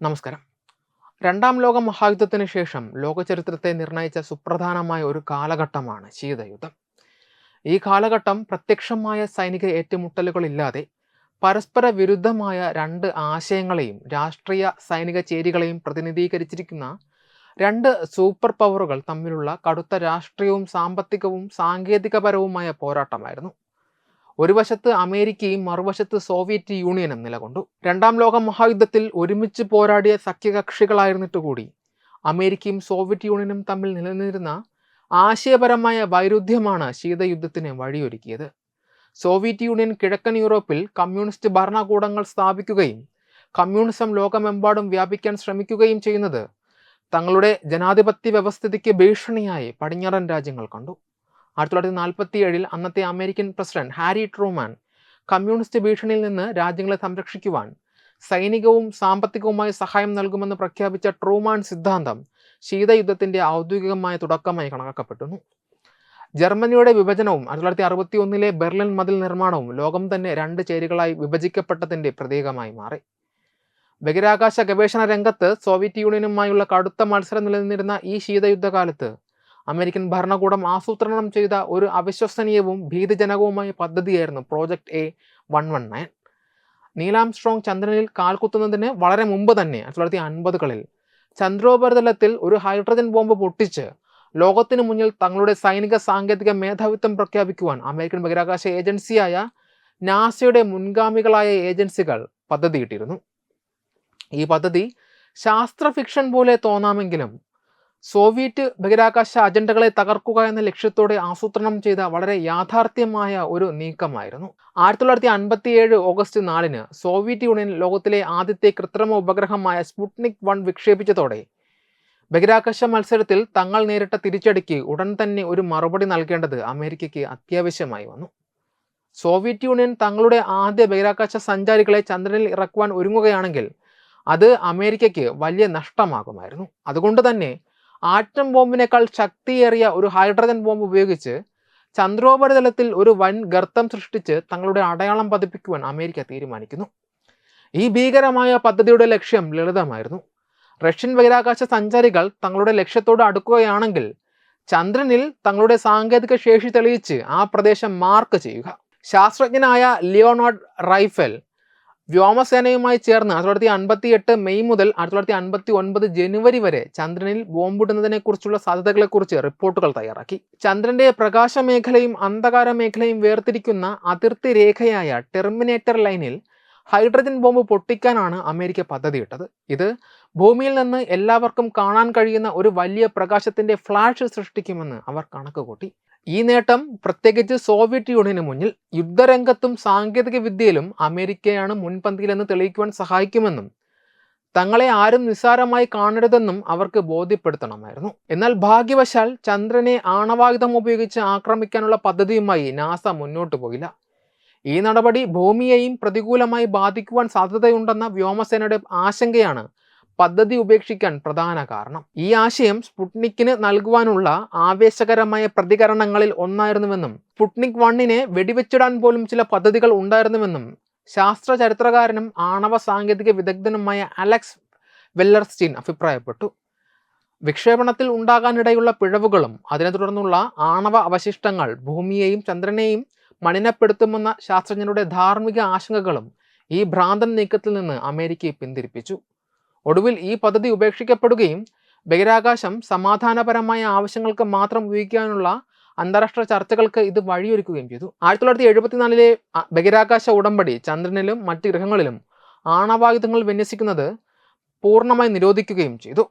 നമസ്കാരം. രണ്ടാം ലോക മഹായുദ്ധത്തിന് ശേഷം ലോകചരിത്രത്തെ നിർണയിച്ച സുപ്രധാനമായ ഒരു കാലഘട്ടമാണ് ശീതയുദ്ധം. ഈ കാലഘട്ടം പ്രത്യക്ഷമായ സൈനിക ഏറ്റുമുട്ടലുകളില്ലാതെ പരസ്പര വിരുദ്ധമായ രണ്ട് ആശയങ്ങളെയും രാഷ്ട്രീയ സൈനിക ചേരികളെയും പ്രതിനിധീകരിച്ചിരിക്കുന്ന രണ്ട് സൂപ്പർ പവറുകൾ തമ്മിലുള്ള കടുത്ത രാഷ്ട്രീയവും സാമ്പത്തികവും സാങ്കേതികപരവുമായ പോരാട്ടമായിരുന്നു. ഒരു വശത്ത് അമേരിക്കയും മറുവശത്ത് സോവിയറ്റ് യൂണിയനും നിലകൊണ്ടു. രണ്ടാം ലോക മഹായുദ്ധത്തിൽ ഒരുമിച്ച് പോരാടിയ സഖ്യകക്ഷികളായിരുന്നിട്ട് കൂടി. അമേരിക്കയും സോവിയറ്റ് യൂണിയനും തമ്മിൽ നിലനിന്നിരുന്ന ആശയപരമായ വൈരുദ്ധ്യമാണ് ശീതയുദ്ധത്തിന് വഴിയൊരുക്കിയത്. സോവിയറ്റ് യൂണിയൻ കിഴക്കൻ യൂറോപ്പിൽ കമ്മ്യൂണിസ്റ്റ് ഭരണകൂടങ്ങൾ സ്ഥാപിക്കുകയും കമ്മ്യൂണിസം ലോകമെമ്പാടും വ്യാപിക്കാൻ ശ്രമിക്കുകയും ചെയ്യുന്നത് തങ്ങളുടെ ജനാധിപത്യ വ്യവസ്ഥിതിക്ക് ഭീഷണിയായി പടിഞ്ഞാറൻ രാജ്യങ്ങൾ കണ്ടു. ആയിരത്തി തൊള്ളായിരത്തി നാൽപ്പത്തി ഏഴിൽ അന്നത്തെ American president Harry Truman communist ഭീഷണിയിൽ നിന്ന് രാജ്യങ്ങളെ സംരക്ഷിക്കുവാൻ സൈനികവും സാമ്പത്തികവുമായ സഹായം നൽകുമെന്ന് പ്രഖ്യാപിച്ച ട്രൂമാൻ സിദ്ധാന്തം ശീതയുദ്ധത്തിന്റെ ഔദ്യോഗികമായ തുടക്കമായി കണക്കാക്കപ്പെടുന്നു ജർമ്മനിയുടെ വിഭജനവും ആയിരത്തി തൊള്ളായിരത്തി അറുപത്തി ഒന്നിലെ ബെർലിൻ മതിൽ നിർമ്മാണവും ലോകം തന്നെ രണ്ട് ചേരികളായി വിഭജിക്കപ്പെട്ടതിന്റെ പ്രതീകമായി മാറി. ബഹിരാകാശ ഗവേഷണ രംഗത്ത് സോവിയറ്റ് യൂണിയനുമായുള്ള കടുത്ത മത്സരം നിലനിന്നിരുന്ന ഈ ശീതയുദ്ധകാലത്ത് അമേരിക്കൻ ഭരണകൂടം ആസൂത്രണം ചെയ്ത ഒരു അവിശ്വസനീയവും ഭീതിജനകവുമായ പദ്ധതിയായിരുന്നു project A one one nine Neil Armstrong ചന്ദ്രനിൽ കാൽകുത്തുന്നതിന് വളരെ മുമ്പ് തന്നെ ആയിരത്തി തൊള്ളായിരത്തി അൻപതുകളിൽ ചന്ദ്രോപരിതലത്തിൽ ഒരു ഹൈഡ്രജൻ ബോംബ് പൊട്ടിച്ച് ലോകത്തിനു മുന്നിൽ തങ്ങളുടെ സൈനിക സാങ്കേതിക മേധാവിത്വം പ്രഖ്യാപിക്കുവാൻ അമേരിക്കൻ ബഹിരാകാശ ഏജൻസിയായ നാസയുടെ മുൻഗാമികളായ ഏജൻസികൾ പദ്ധതിയിട്ടിരുന്നു ഈ പദ്ധതി ശാസ്ത്ര ഫിക്ഷൻ പോലെ തോന്നാമെങ്കിലും സോവിയറ്റ് ബഹിരാകാശ അജണ്ടകളെ തകർക്കുക എന്ന ലക്ഷ്യത്തോടെ ആസൂത്രണം ചെയ്ത വളരെ യാഥാർത്ഥ്യമായ ഒരു നീക്കമായിരുന്നു. ആയിരത്തി തൊള്ളായിരത്തി അൻപത്തി ഏഴ് ഓഗസ്റ്റ് നാലിന് സോവിയറ്റ് യൂണിയൻ ലോകത്തിലെ ആദ്യത്തെ കൃത്രിമ ഉപഗ്രഹമായ സ്പുട്നിക് വൺ വിക്ഷേപിച്ചതോടെ ബഹിരാകാശ മത്സരത്തിൽ തങ്ങൾ നേരിട്ട തിരിച്ചടിക്ക് ഉടൻ തന്നെ ഒരു മറുപടി നൽകേണ്ടത് അമേരിക്കയ്ക്ക് അത്യാവശ്യമായി വന്നു. സോവിയറ്റ് യൂണിയൻ തങ്ങളുടെ ആദ്യ ബഹിരാകാശ സഞ്ചാരികളെ ചന്ദ്രനിൽ ഇറക്കുവാൻ ഒരുങ്ങുകയാണെങ്കിൽ അത് അമേരിക്കയ്ക്ക് വലിയ നഷ്ടമാകുമായിരുന്നു. അതുകൊണ്ട് തന്നെ ആറ്റം ബോംബിനേക്കാൾ ശക്തിയേറിയ ഒരു ഹൈഡ്രജൻ ബോംബ് ഉപയോഗിച്ച് ചന്ദ്രോപരിതലത്തിൽ ഒരു വൻ ഗർത്തം സൃഷ്ടിച്ച് തങ്ങളുടെ അടയാളം പതിപ്പിക്കുവാൻ അമേരിക്ക തീരുമാനിക്കുന്നു. ഈ ഭീകരമായ പദ്ധതിയുടെ ലക്ഷ്യം ലളിതമായിരുന്നു. റഷ്യൻ ബഹിരാകാശ സഞ്ചാരികൾ തങ്ങളുടെ ലക്ഷ്യത്തോട് അടുക്കുകയാണെങ്കിൽ ചന്ദ്രനിൽ തങ്ങളുടെ സാങ്കേതിക ശേഷി തെളിയിച്ച് ആ പ്രദേശം മാർക്ക് ചെയ്യുക. ശാസ്ത്രജ്ഞനായ ലിയോണാർഡ് റൈഫൽ വ്യോമസേനയുമായി ചേർന്ന് ആയിരത്തി തൊള്ളായിരത്തി അൻപത്തി എട്ട് മെയ് മുതൽ ആയിരത്തി തൊള്ളായിരത്തി അൻപത്തി ഒൻപത് ജനുവരി വരെ ചന്ദ്രനിൽ ബോംബിടുന്നതിനെക്കുറിച്ചുള്ള സാധ്യതകളെക്കുറിച്ച് റിപ്പോർട്ടുകൾ തയ്യാറാക്കി. ചന്ദ്രന്റെ പ്രകാശ മേഖലയും അന്ധകാര മേഖലയും വേർതിരിക്കുന്ന അതിർത്തി രേഖയായ ടെർമിനേറ്റർ ലൈനിൽ ഹൈഡ്രജൻ ബോംബ് പൊട്ടിക്കാനാണ് അമേരിക്ക പദ്ധതിയിട്ടത്. ഇത് ഭൂമിയിൽ നിന്ന് എല്ലാവർക്കും കാണാൻ കഴിയുന്ന ഒരു വലിയ പ്രകാശത്തിന്റെ ഫ്ലാഷ് സൃഷ്ടിക്കുമെന്ന് അവർ കണക്ക് കൂട്ടി. ഈ നേട്ടം പ്രത്യേകിച്ച് സോവിയറ്റ് യൂണിയന് മുന്നിൽ യുദ്ധരംഗത്തും സാങ്കേതിക വിദ്യയിലും അമേരിക്കയാണ് മുൻപന്തിയിലെന്ന് തെളിയിക്കുവാൻ സഹായിക്കുമെന്നും തങ്ങളെ ആരും നിസ്സാരമായി കാണരുതെന്നും അവർക്ക് ബോധ്യപ്പെടുത്തണമായിരുന്നു. എന്നാൽ ഭാഗ്യവശാൽ ചന്ദ്രനെ ആണവായുധം ഉപയോഗിച്ച് ആക്രമിക്കാനുള്ള പദ്ധതിയുമായി നാസ മുന്നോട്ട് പോയില്ല. ഈ നടപടി ഭൂമിയെയും പ്രതികൂലമായി ബാധിക്കുവാൻ സാധ്യതയുണ്ടെന്ന വ്യോമസേനയുടെ ആശങ്കയാണ് പദ്ധതി ഉപേക്ഷിക്കാൻ പ്രധാന കാരണം. ഈ ആശയം സ്പുട്നിക്കിന് നൽകുവാനുള്ള ആവേശകരമായ പ്രതികരണങ്ങളിൽ ഒന്നായിരുന്നുവെന്നും സ്പുട്നിക് വണ്ണിനെ വെടിവെച്ചിടാൻ പോലും ചില പദ്ധതികൾ ഉണ്ടായിരുന്നുവെന്നും ശാസ്ത്ര ചരിത്രകാരനും ആണവ സാങ്കേതിക വിദഗ്ധനുമായ അലക്സ് വെല്ലർസ്റ്റീൻ അഭിപ്രായപ്പെട്ടു. വിക്ഷേപണത്തിൽ ഉണ്ടാകാനിടയുള്ള പിഴവുകളും അതിനെ തുടർന്നുള്ള ആണവ അവശിഷ്ടങ്ങൾ ഭൂമിയെയും ചന്ദ്രനെയും മണിനപ്പെടുത്തുമെന്ന ശാസ്ത്രജ്ഞരുടെ ധാർമ്മിക ആശങ്കകളും ഈ ഭ്രാന്തൻ നീക്കത്തിൽ നിന്ന് അമേരിക്കയെ പിന്തിരിപ്പിച്ചു. ഒടുവിൽ ഈ പദ്ധതി ഉപേക്ഷിക്കപ്പെടുകയും ബഹിരാകാശം സമാധാനപരമായ ആവശ്യങ്ങൾക്ക് മാത്രം ഉപയോഗിക്കാനുള്ള അന്താരാഷ്ട്ര ചർച്ചകൾക്ക് ഇത് വഴിയൊരുക്കുകയും ചെയ്തു. ആയിരത്തി തൊള്ളായിരത്തി എഴുപത്തിനാലിലെ ബഹിരാകാശ ഉടമ്പടി ചന്ദ്രനിലും മറ്റ് ഗ്രഹങ്ങളിലും ആണവായുധങ്ങൾ വിന്യസിക്കുന്നത് പൂർണമായി നിരോധിക്കുകയും ചെയ്തു.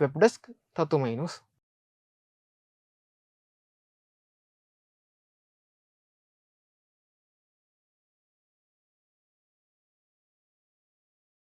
Web desk